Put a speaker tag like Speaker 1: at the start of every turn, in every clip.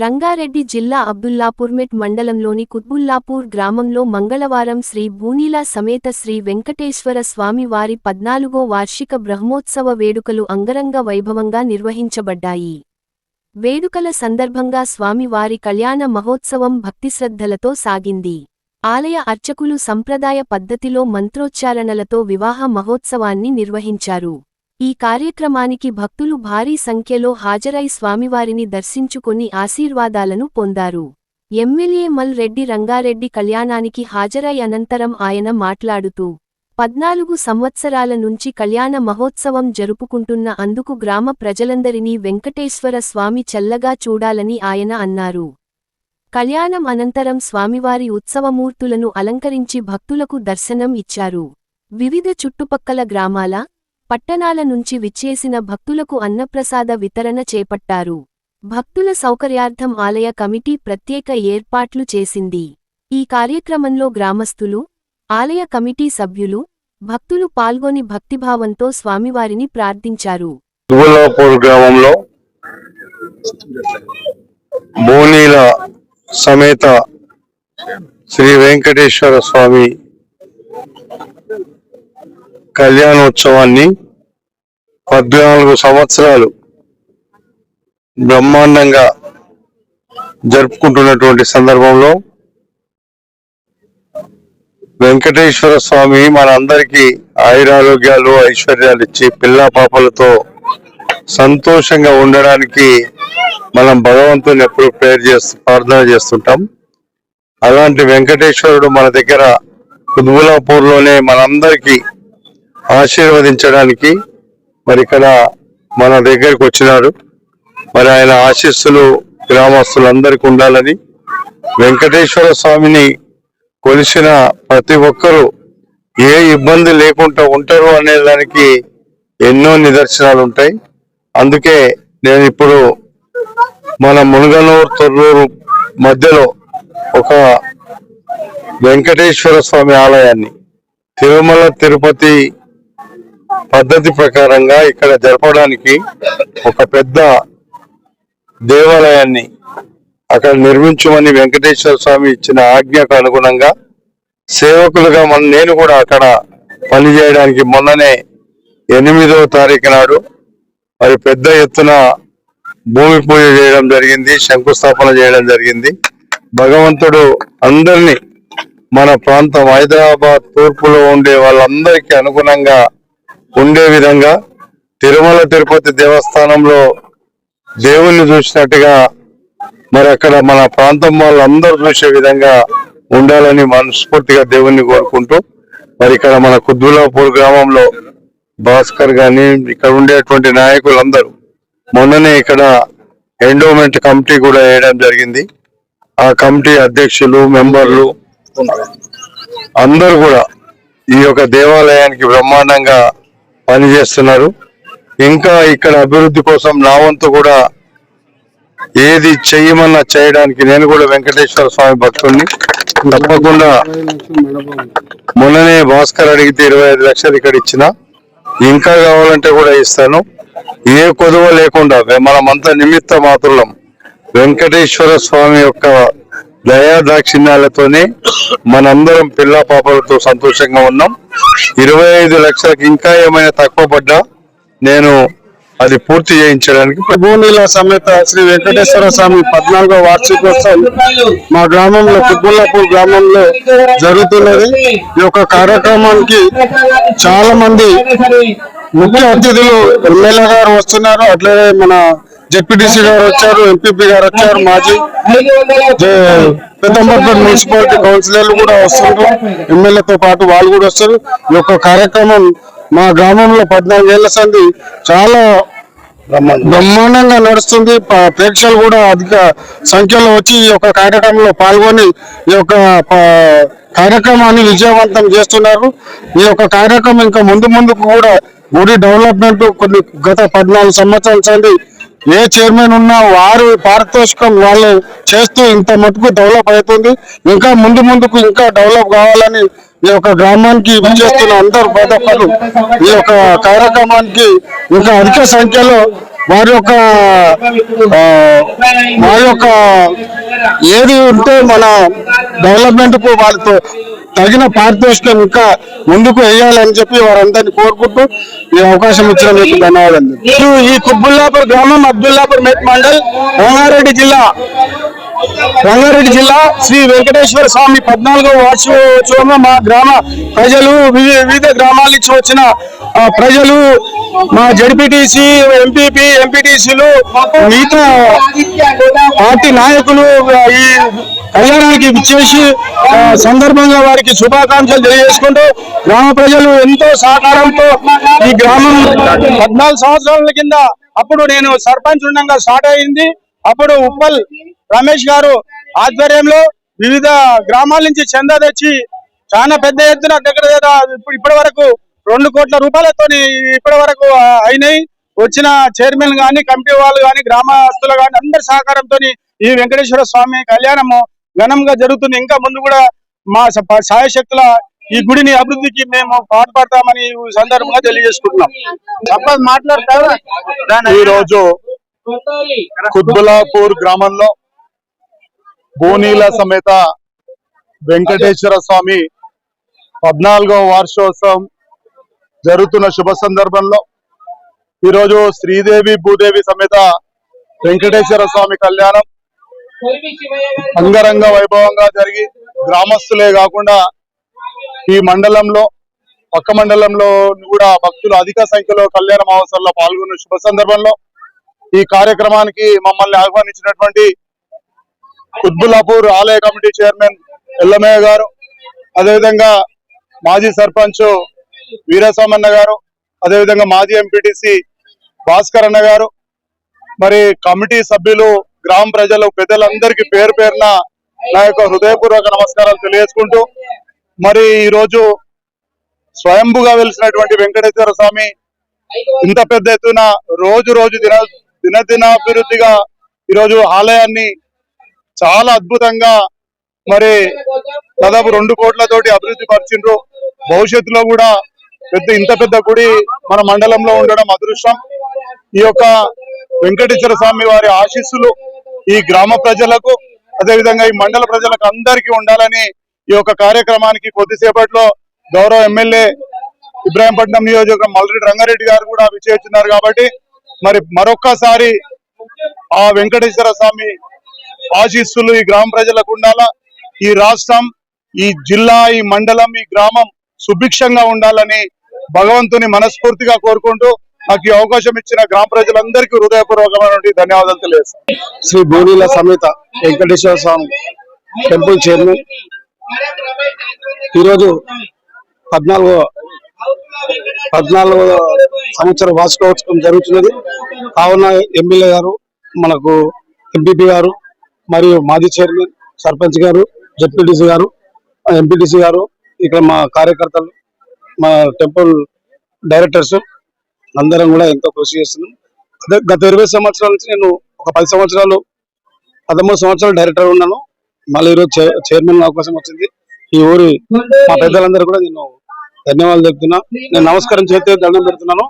Speaker 1: రంగారెడ్డి జిల్లా అబ్దుల్లాపూర్మెట్ మండలంలోని కుత్బుల్లాపూర్ గ్రామంలో మంగళవారం శ్రీ బూనీలా సమేత శ్రీ వెంకటేశ్వర స్వామి వారి పద్నాలుగో వార్షిక బ్రహ్మోత్సవ వేడుకలు అంగరంగ వైభవంగా నిర్వహించబడ్డాయి. వేడుకల సందర్భంగా స్వామివారి కళ్యాణ మహోత్సవం భక్తిశ్రద్ధలతో సాగింది. ఆలయ అర్చకులు సంప్రదాయ పద్ధతిలో మంత్రోచ్చారణలతో వివాహ మహోత్సవాన్ని నిర్వహించారు. ఈ కార్యక్రమానికి భక్తులు భారీ సంఖ్యలో హాజరై స్వామివారిని దర్శించుకుని ఆశీర్వాదాలను పొందారు. ఎమ్మెల్యే మల్ రెడ్డి రంగారెడ్డి కళ్యాణానికి హాజరై అనంతరం ఆయన మాట్లాడుతూ పద్నాలుగు సంవత్సరాల నుంచి కళ్యాణ మహోత్సవం జరుపుకుంటున్న అందుకు గ్రామ ప్రజలందరినీ వెంకటేశ్వర స్వామి చల్లగా చూడాలని ఆయన అన్నారు. కళ్యాణం అనంతరం స్వామివారి ఉత్సవమూర్తులను అలంకరించి భక్తులకు దర్శనం ఇచ్చారు. వివిధ చుట్టుపక్కల గ్రామాల పట్టణాల నుంచి విచ్చేసిన భక్తులకు అన్నప్రసాద వితరణ చేపట్టారు. భక్తుల సౌకర్యార్థం ఆలయ కమిటీ ప్రత్యేక ఏర్పాట్లు చేసింది. ఈ కార్యక్రమంలో గ్రామస్థులు ఆలయ కమిటీ సభ్యులు భక్తులు పాల్గొని భక్తిభావంతో స్వామివారిని ప్రార్థించారు.
Speaker 2: గ్రామంలో బోనీల సమేత శ్రీ వెంకటేశ్వర స్వామి కళ్యాణోత్సవాన్ని పద్నాలుగు సంవత్సరాలు బ్రహ్మాండంగా జరుపుకుంటున్నటువంటి సందర్భంలో వెంకటేశ్వర స్వామి మనందరికీ ఆయురారోగ్యాలు ఐశ్వర్యాలు ఇచ్చి పిల్ల పాపలతో సంతోషంగా ఉండడానికి మనం భగవంతుని ఎప్పుడు ప్రేయర్ చేస్తూ ప్రార్థన చేస్తుంటాం. అలాంటి వెంకటేశ్వరుడు మన దగ్గర కుతుబులాపూర్లోనే మనందరికీ ఆశీర్వదించడానికి మరి ఇక్కడ మన దగ్గరికి వచ్చినారు. మరి ఆయన ఆశీస్సులు గ్రామస్తులందరికీ ఉండాలని వెంకటేశ్వర స్వామిని కొలిసిన ప్రతి ఒక్కరూ ఏ ఇబ్బంది లేకుండా ఉంటారు అనే దానికి ఎన్నో నిదర్శనాలు ఉంటాయి. అందుకే నేను ఇప్పుడు మన మునగనూరు తొర్రూరు మధ్యలో ఒక వెంకటేశ్వర స్వామి ఆలయాన్ని తిరుమల తిరుపతి పద్ధతి ప్రకారంగా ఇక్కడ జరపడానికి ఒక పెద్ద దేవాలయాన్ని అక్కడ నిర్మించమని వెంకటేశ్వర స్వామి ఇచ్చిన ఆజ్ఞకు అనుగుణంగా సేవకులుగా మన నేను కూడా అక్కడ పనిచేయడానికి మొన్ననే ఎనిమిదవ తారీఖు నాడు మరి పెద్ద ఎత్తున భూమి పూజ చేయడం జరిగింది శంకుస్థాపన చేయడం జరిగింది. భగవంతుడు అందరినీ మన ప్రాంతం హైదరాబాద్ తూర్పులో ఉండే వాళ్ళందరికీ అనుగుణంగా ఉండే విధంగా తిరుమల తిరుపతి దేవస్థానంలో దేవుణ్ణి చూసినట్టుగా మరి అక్కడ మన ప్రాంతం వాళ్ళందరూ చూసే విధంగా ఉండాలని మనస్ఫూర్తిగా దేవుణ్ణి కోరుకుంటూ మరి ఇక్కడ మన కుద్దులాపూర్ గ్రామంలో భాస్కర్ గాని ఇక్కడ ఉండేటువంటి నాయకులందరూ మొన్ననే ఇక్కడ ఎండోమెంట్ కమిటీ కూడా వేయడం జరిగింది. ఆ కమిటీ అధ్యక్షులు మెంబర్లు అందరూ కూడా ఈ యొక్క దేవాలయానికి బ్రహ్మాండంగా పనిచేస్తున్నారు. ఇంకా ఇక్కడ అభివృద్ధి కోసం నా వంతు కూడా ఏది చెయ్యమన్నా చేయడానికి నేను కూడా వెంకటేశ్వర స్వామి భక్తుడిని తప్పకుండా మొన్ననే భాస్కర్ అడిగితే ఇరవై ఐదు లక్షలు ఇక్కడ ఇచ్చిన. ఇంకా కావాలంటే కూడా ఇస్తాను. ఏ కొదువ లేకుండా మనమంతా నిమిత్త మాత్రులం వెంకటేశ్వర స్వామి యొక్క దయాదాక్షిణ్యాలతోనే మనందరం పిల్ల పాపలతో సంతోషంగా ఉన్నాం. ఇరవై ఐదు లక్షలకు ఇంకా ఏమైనా తక్కువ పడ్డా నేను అది పూర్తి చేయించడానికి
Speaker 3: భూమిల సమేత శ్రీ వెంకటేశ్వర స్వామి పద్నాలుగో వార్షికోత్సవం మా గ్రామంలో కుబ్బుల్లాపూర్ గ్రామంలో జరుగుతున్నది. ఈ యొక్క కార్యక్రమానికి చాలా మంది ముఖ్య అతిథులు ఎమ్మెల్యే గారు వస్తున్నారు. అట్లనే మన జెడ్పీటీసీ గారు వచ్చారు ఎంపీపీ గారు వచ్చారు మాజీ పెద్దంబర్పేట మున్సిపాలిటీ కౌన్సిలర్లు కూడా వస్తున్నారు. ఎమ్మెల్యేతో పాటు వాళ్ళు కూడా వస్తారు. ఈ యొక్క కార్యక్రమం మా గ్రామంలో పద్నాలుగేళ్ళ సంది చాలా బ్రహ్మాండంగా నడుస్తుంది. ప్రేక్షకులు కూడా అధిక సంఖ్యలో వచ్చి ఈ యొక్క కార్యక్రమంలో పాల్గొని ఈ యొక్క కార్యక్రమాన్ని విజయవంతం చేస్తున్నారు. ఈ యొక్క కార్యక్రమం ఇంకా ముందు ముందుకు కూడా గుడి డెవలప్మెంట్ కొన్ని గత పద్నాలుగు సంవత్సరాల సంది ఏ చైర్మన్ ఉన్నా వారు పారితోషికం వాళ్ళు చేస్తూ ఇంత మటుకు డెవలప్ అవుతుంది. ఇంకా ముందు ముందుకు ఇంకా డెవలప్ కావాలని ఈ యొక్క గ్రామానికి చేస్తున్న అందరు ప్రతి ఈ యొక్క కార్యక్రమానికి ఇంకా అధిక సంఖ్యలో
Speaker 4: వారి యొక్క ఆ, వారి యొక్క ఏది ఉంటే మన డెవలప్మెంట్కు వాళ్ళతో తగిన పారితోషికం ఇంకా ముందుకు వేయాలని చెప్పి వారందరినీ కోరుకుంటూ ఈ అవకాశం ఇచ్చిన మీకు ధన్యవాదాలు. ఈ- కుబ్బుల్లాపూర్ గ్రామం అబ్దుల్లాపూర్ మెట్ మండల్ రంగారెడ్డి జిల్లా రంగారెడ్డి జిల్లా శ్రీ వెంకటేశ్వర స్వామి పద్నాలుగో వార్షికోత్సవంలో మా గ్రామ ప్రజలు వివిధ గ్రామాల నుంచి వచ్చిన ప్రజలు మా జడ్పీటీసీ ఎంపీపీ ఎంపీటీసీలు మిగతా పార్టీ నాయకులు ఈ కళ్యాణానికి విచ్చేసి సందర్భంగా వారికి శుభాకాంక్షలు తెలియజేసుకుంటూ గ్రామ ప్రజలు ఎంతో సహకారంతో ఈ గ్రామం పద్నాలుగు సంవత్సరాల కింద అప్పుడు నేను సర్పంచ్ ఉండగా స్టార్ట్ అయింది. అప్పుడు ఉప్పల్ రమేష్ గారు ఆధ్వర్యంలో వివిధ గ్రామాల నుంచి చందా తెచ్చి చాలా పెద్ద ఎత్తున దగ్గర దగ్గర ఇప్పుడు ఇప్పటి వరకు రెండు కోట్ల రూపాయలతో ఇప్పటి వరకు అయినాయి. వచ్చిన చైర్మన్ గాని కమిటీ వాళ్ళు గాని గ్రామస్తులు గాని అందరి సహకారంతో ఈ వెంకటేశ్వర స్వామి కళ్యాణము ఘనంగా జరుగుతుంది. ఇంకా ముందు కూడా మా సాయశక్తుల ఈ గుడిని అభివృద్ధికి మేము పాటుపడతామని ఈ సందర్భంగా తెలియజేసుకుంటున్నాం. చెప్పదు మాట్లాడతారు
Speaker 5: ఈ రోజు కుత్బులాపూర్ గ్రామంలో బోనీల సమేత వెంకటేశ్వర స్వామి పద్నాలుగవ వార్షోత్సవం జరుగుతున్న శుభ సందర్భంలో ఈరోజు శ్రీదేవి భూదేవి సమేత వెంకటేశ్వర స్వామి కళ్యాణం అంగరంగ వైభవంగా జరిగి గ్రామస్తులే కాకుండా ఈ మండలంలో పక్క మండలంలో కూడా భక్తులు అధిక సంఖ్యలో కళ్యాణ మహోత్సవంలో పాల్గొన్న శుభ సందర్భంలో ఈ కార్యక్రమానికి మమ్మల్ని ఆహ్వానించినటువంటి కుత్బుల్లాపూర్ ఆలయ కమిటీ చైర్మన్ ఎల్లమయ్య గారు అదేవిధంగా మాజీ సర్పంచ్ వీరసామన్న గారు అదేవిధంగా మాజీ ఎంపీటీసీ భాస్కర్ అన్న గారు మరి కమిటీ సభ్యులు గ్రామ ప్రజలు పెద్దలందరికీ పేరు పేరున నా యొక్క హృదయపూర్వక నమస్కారాలు తెలియజేసుకుంటూ మరి ఈ రోజు స్వయంభుగా వెలిసినటువంటి వెంకటేశ్వర స్వామి ఇంత పెద్ద ఎత్తున రోజు రోజు దిన దినదినాభివృద్ధిగా ఈరోజు ఆలయాన్ని చాలా అద్భుతంగా మరి దాదాపు రెండు కోట్లతోటి అభివృద్ధి పరిచిండ్రు. భవిష్యత్తులో కూడా పెద్ద ఇంత పెద్ద గుడి మన మండలంలో ఉండడం అదృష్టం. ఈ యొక్క వెంకటేశ్వర స్వామి వారి ఆశీస్సులు ఈ గ్రామ ప్రజలకు అదేవిధంగా ఈ మండల ప్రజలకు అందరికీ ఉండాలని ఈ యొక్క కార్యక్రమానికి కొద్దిసేపట్లో గౌరవ ఎమ్మెల్యే ఇబ్రాహీంపట్నం నియోజకవర్గం మల్రెడ్డి రంగారెడ్డి గారు కూడా విచ్చేస్తున్నారు కాబట్టి మరి మరొక్కసారి ఆ వెంకటేశ్వర స్వామి ఆశీస్సులు ఈ గ్రామ ప్రజలకు ఉండాలా? ఈ రాష్ట్రం ఈ జిల్లా ఈ మండలం ఈ గ్రామం సుభిక్షంగా ఉండాలని భగవంతుని మనస్ఫూర్తిగా కోరుకుంటూ నాకు ఈ అవకాశం ఇచ్చిన గ్రామ ప్రజలందరికీ హృదయపూర్వకమైనటువంటి ధన్యవాదాలు తెలియజేస్తాను.
Speaker 4: శ్రీ భూనీల సమేత వెంకటేశ్వర స్వామి టెంపుల్ చైర్మన్. ఈరోజు పద్నాలుగో పద్నాలుగో సంవత్సరం వార్షికోత్సవం జరుగుతున్నది. కావున ఎమ్మెల్యే గారు మనకు ఎంపీపీ గారు మరియు మాజీ చైర్మన్ సర్పంచ్ గారు జెడ్పీటీసీ గారు ఎంపీటీసీ గారు ఇక్కడ మా కార్యకర్తలు మా టెంపుల్ డైరెక్టర్స్ అందరం కూడా ఎంతో కృషి చేస్తున్నాం. అదే గత ఇరవై సంవత్సరాల నుంచి నేను ఒక పది సంవత్సరాలు పదమూడు సంవత్సరాలు డైరెక్టర్ ఉన్నాను. మళ్ళీ ఈరోజు చైర్మన్ అవకాశం వచ్చింది. ఈ ఊరి మా పెద్దలందరూ కూడా నేను ధన్యవాదాలు చెప్తున్నా నేను నమస్కారం చేస్తే దండం పెడుతున్నాను.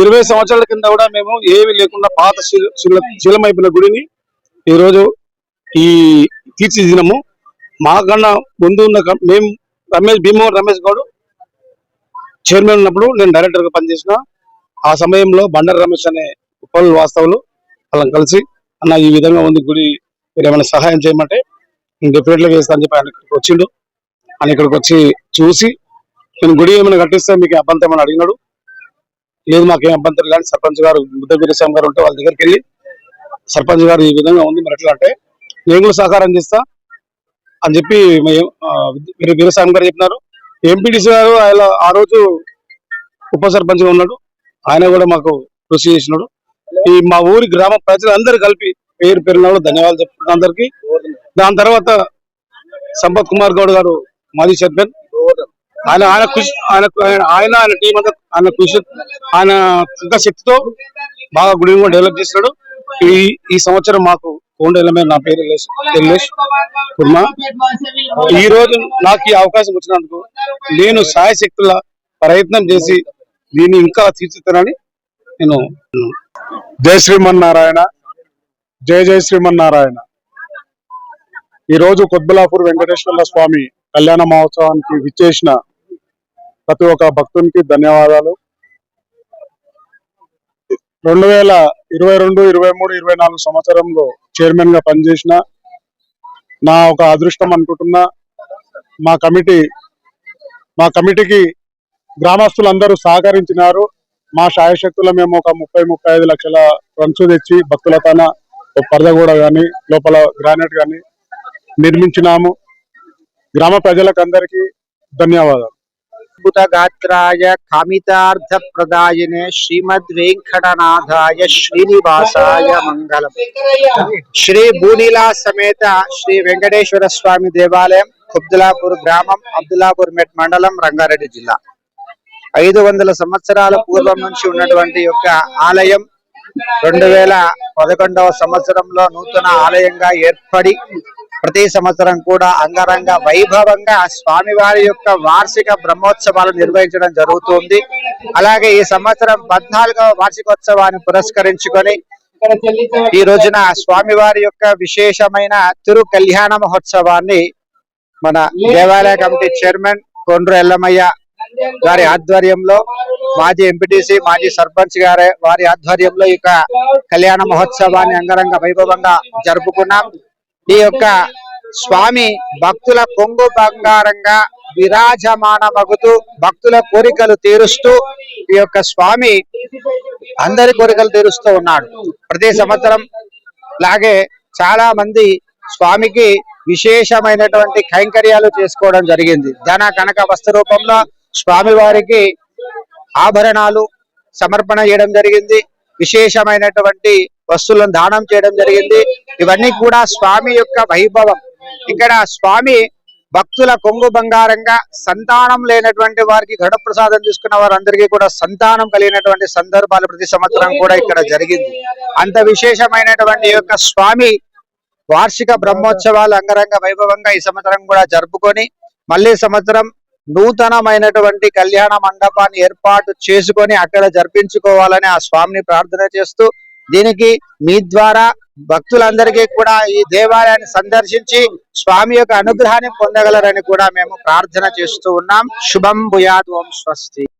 Speaker 4: ఇరవై సంవత్సరాల కింద కూడా మేము ఏమీ లేకుండా పాత శిల- శిలమైపోయిన గుడిని ఈ రోజు ఈ తీర్చిదినము మాకన్నా ముందు ఉన్న మేము రమేష్ భీమవరం రమేష్ గౌడ్ చైర్మన్ ఉన్నప్పుడు నేను డైరెక్టర్గా పనిచేసిన. ఆ సమయంలో బండారు రమేష్ అనే ఉప్పల్ వాస్తవులు వాళ్ళని కలిసి అన్న ఈ విధంగా ఉంది గుడి మీరు ఏమైనా సహాయం చేయమంటే నేను డెఫినెట్గా చెప్పి ఆయన ఇక్కడికి వచ్చిండు. ఆయన ఇక్కడికి వచ్చి చూసి నేను గుడి ఏమైనా కట్టిస్తే మీకు అభ్యంతరం ఏమైనా అడిగినాడు? లేదు మాకేం అభ్యంతరం కానీ సర్పంచ్ గారు బుద్ధ వీరస్వామి గారు ఉంటే వాళ్ళ దగ్గరికి వెళ్ళి సర్పంచ్ గారు ఈ విధంగా ఉంది మరి ఎట్లా అంటే నేను కూడా సహకారం చేస్తా అని చెప్పి మీరు వీరస్వామి గారు చెప్పినారు. ఎంపీటీసీ గారు ఆయన ఆ రోజు ఉప సర్పంచ్గా ఉన్నాడు. ఆయన కూడా మాకు కృషి చేసినాడు. ఈ మా ఊరి గ్రామ ప్రజలందరూ కలిపి పేరు పేరున ధన్యవాదాలు చెప్తున్నా అందరికి. దాని తర్వాత సంపత్ కుమార్ గౌడ్ గారు మాజీ చైర్మన్. ఆయన ఆయన కృషి ఆయన ఆయన ఆయన టీం అంతా ఆయన కృషి ఆయన శక్తితో బాగా గుడిని కూడా డెవలప్ చేసినాడు. ఈ ఈ సంవత్సరం మాకు కోండెలమే నా పేరు ఎల్లేష్ కుర్మా. ఈ రోజు నాకు ఈ అవకాశం వచ్చినందుకు నేను సాయశక్తుల ప్రయత్నం చేసి దీన్ని ఇంకా తీర్చిస్తానని నేను
Speaker 6: జై శ్రీమన్నారాయణ. జై జై శ్రీమన్నారాయణ. ఈ రోజు కొద్బలాపూర్ వెంకటేశ్వర స్వామి కళ్యాణ మహోత్సవానికి విచ్చేసిన ప్రతి ఒక్క భక్తునికి ధన్యవాదాలు. రెండు వేల ఇరవై రెండు ఇరవై మూడు ఇరవై నాలుగు సంవత్సరంలో చైర్మన్గా పనిచేసిన నా ఒక అదృష్టం అనుకుంటున్నా. మా కమిటీ మా కమిటీకి గ్రామస్తులందరూ సహకరించినారు. మా శాయశక్తుల మేము ఒక ముప్పై ముప్పై ఐదు లక్షల రన్స్ తెచ్చి భక్తుల తన పరద కూడా కానీ లోపల గ్రానైట్ కానీ నిర్మించినాము. గ్రామ ప్రజలకు అందరికీ ధన్యవాదాలు.
Speaker 7: గాత్రాయ కామితార్థ ప్రదాయనే శ్రీమద్ వెంకటనాథాయ శ్రీనివాసాయ మంగళం శ్రీ బూనిలా సమేత శ్రీ వెంకటేశ్వర స్వామి దేవాలయం కుబ్దులాపూర్ గ్రామం అబ్దులాపూర్ మెట్ మండలం రంగారెడ్డి జిల్లా ఐదు వందల సంవత్సరాల పూర్వం నుంచి ఉన్నటువంటి యొక్క ఆలయం రెండు వేల పదకొండవ సంవత్సరంలో నూతన ఆలయంగా ఏర్పడి ప్రతి సంవత్సరం కూడా అంగరంగ వైభవంగా స్వామివారి యొక్క వార్షిక బ్రహ్మోత్సవాలు నిర్వహించడం జరుగుతుంది. అలాగే ఈ సంవత్సరం పద్నాలుగవ వార్షికోత్సవాన్ని పురస్కరించుకొని ఈ రోజున స్వామివారి యొక్క విశేషమైన తిరు కళ్యాణ మహోత్సవాన్ని మన దేవాలయ కమిటీ చైర్మన్ కొండ్రు ఎల్లమయ్య గారి ఆధ్వర్యంలో మాజీ ఎంపీటీసీ మాజీ సర్పంచ్ గారి వారి ఆధ్వర్యంలో ఈ యొక్క కళ్యాణ మహోత్సవాన్ని అంగరంగ వైభవంగా జరుపుకున్నాం. ఈ యొక్క స్వామి భక్తుల కొంగు బంగారంగా విరాజమానమగుతూ భక్తుల కోరికలు తీరుస్తూ ఈ యొక్క స్వామి అందరి కోరికలు తీరుస్తూ ఉన్నాడు. ప్రతి సంవత్సరం లాగే చాలా మంది స్వామికి విశేషమైనటువంటి కైంకర్యాలు చేసుకోవడం జరిగింది. ధన కనక వస్త్ర రూపంలో స్వామి వారికి ఆభరణాలు సమర్పణ చేయడం జరిగింది. విశేషమైనటువంటి వస్తువులను దానం చేయడం జరిగింది. ఇవన్నీ కూడా స్వామి యొక్క వైభవం. ఇక్కడ స్వామి భక్తుల కొంగు బంగారంగా సంతానం లేనటువంటి వారికి గడ ప్రసాదం తీసుకున్న వారందరికీ కూడా సంతానం కలిగినటువంటి సందర్భాలు ప్రతి సంవత్సరం కూడా ఇక్కడ జరిగింది. అంత విశేషమైనటువంటి యొక్క స్వామి వార్షిక బ్రహ్మోత్సవాలు అంగరంగ వైభవంగా ఈ సంవత్సరం కూడా జరుపుకొని మళ్ళీ సంవత్సరం నూతనమైనటువంటి కళ్యాణ మండపాన్ని ఏర్పాటు చేసుకొని అక్కడ జరిపించుకోవాలని ఆ స్వామిని ప్రార్థన చేస్తూ దీనికి మీ ద్వారా భక్తులందరికీ కూడా ఈ దేవాలయాన్ని సందర్శించి స్వామి యొక్క అనుగ్రహాన్ని పొందగలరని కూడా మేము ప్రార్థన చేస్తూ ఉన్నాం. శుభం భూయాత్ ఓం స్వస్తి.